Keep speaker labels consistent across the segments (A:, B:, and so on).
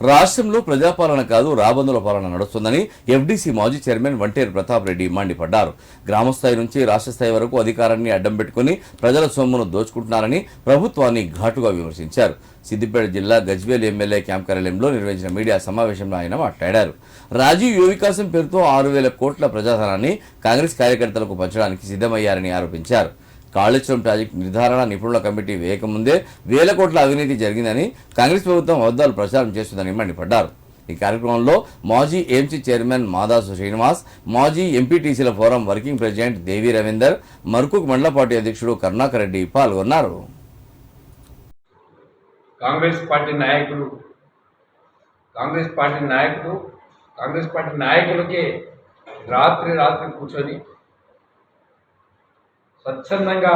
A: రాష్ట్రంలో ప్రజాపాలన కాదు రాబందుల పాలన నడుస్తుందని ఎఫ్డీసీ మాజీ చైర్మన్ వంటేరు ప్రతాప్ రెడ్డి మండిపడ్డారు గ్రామస్థాయి నుంచి రాష్ట్ర స్థాయి వరకు అధికారాన్ని అడ్డం పెట్టుకుని ప్రజల సొమ్మును దోచుకుంటున్నారని ప్రభుత్వాన్ని ఘాటుగా విమర్శించారు. సిద్దిపేట జిల్లా గజ్వేల్ ఎమ్మెల్యే క్యాంప్ కార్యాలయంలో నిర్వహించిన మీడియా సమావేశంలో ఆయన మాట్లాడారు. రాజీవ్ యువ వికాసం పేరుతో ఆరు వేల కోట్ల ప్రజాధనాన్ని కాంగ్రెస్ కార్యకర్తలకు పంచడానికి సిద్ధమయ్యారని ఆరోపించారు. కాళేశ్వరం ప్రాజెక్టు నిర్ధారణ నిపుణుల కమిటీ వేయకముందే వేల కోట్ల అవినీతి జరిగిందని కాంగ్రెస్ ప్రభుత్వం అబద్దాలు ప్రచారం చేస్తుందని మండిపడ్డారు. ఈ కార్యక్రమంలో మాజీ ఏఎంసీ చైర్మన్ మాదాసు శ్రీనివాస్ మాజీ ఎంపీటీసీల forum working president Devi Raveender Markuk మండల పార్టీ అధ్యక్షుడు కరుణాకర్ రెడ్డి పాల్గొన్నారు.
B: కాంగ్రెస్ పార్టీ నాయకులు కాంగ్రెస్ పార్టీ నాయకులు కాంగ్రెస్ పార్టీ నాయకులకే రాత్రి రాత్రి కూర్చొని స్వచ్ఛందంగా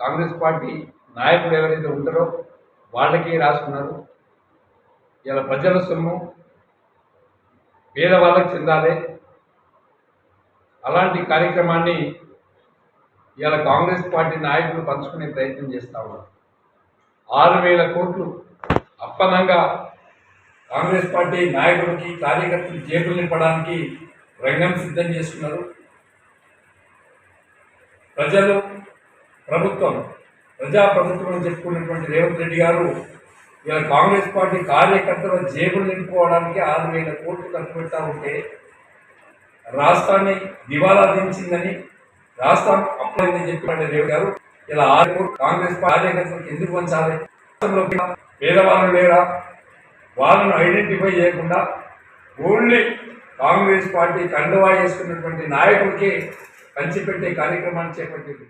B: కాంగ్రెస్ పార్టీ నాయకులు ఎవరైతే ఉంటారో వాళ్ళకి రాసుకున్నారు. ఇలా ప్రజల సొమ్ము పేదవాళ్ళకు చెందాలి. అలాంటి కార్యక్రమాన్ని ఇలా కాంగ్రెస్ పార్టీ నాయకులు పంచుకునే ప్రయత్నం చేస్తా ఉన్నారు. ఆరు వేల కోట్లు అప్పనంగా కాంగ్రెస్ పార్టీ నాయకులకి కార్యకర్తలు జేబులు నింపడానికి రంగం సిద్ధం చేస్తున్నారు ప్రజలు ప్రభుత్వం ప్రజాప్రభుత్వం అని చెప్పుకున్నటువంటి రేవంత్ రెడ్డి గారు ఇలా కాంగ్రెస్ పార్టీ కార్యకర్తల జేబులు నింపుకోవడానికి ఆరు వేల కోట్లు ఖర్చు పెడతా ఉంటే రాష్ట్రాన్ని దివాలా దించిందని రాష్ట్రం అప్పుడైందని చెప్పిన రేవంత్ గారు ఇలా ఆరు కోట్లు కాంగ్రెస్ కార్యకర్తలకు ఎందుకు పంచాలి? రాష్ట్రంలో పేదవాళ్ళు లేరా? వాళ్ళను ఐడెంటిఫై చేయకుండా ఓన్లీ కాంగ్రెస్ పార్టీ కండువా వేసుకున్నటువంటి నాయకులకి పంచిపెట్టే కార్యక్రమాన్ని చేపట్టింది.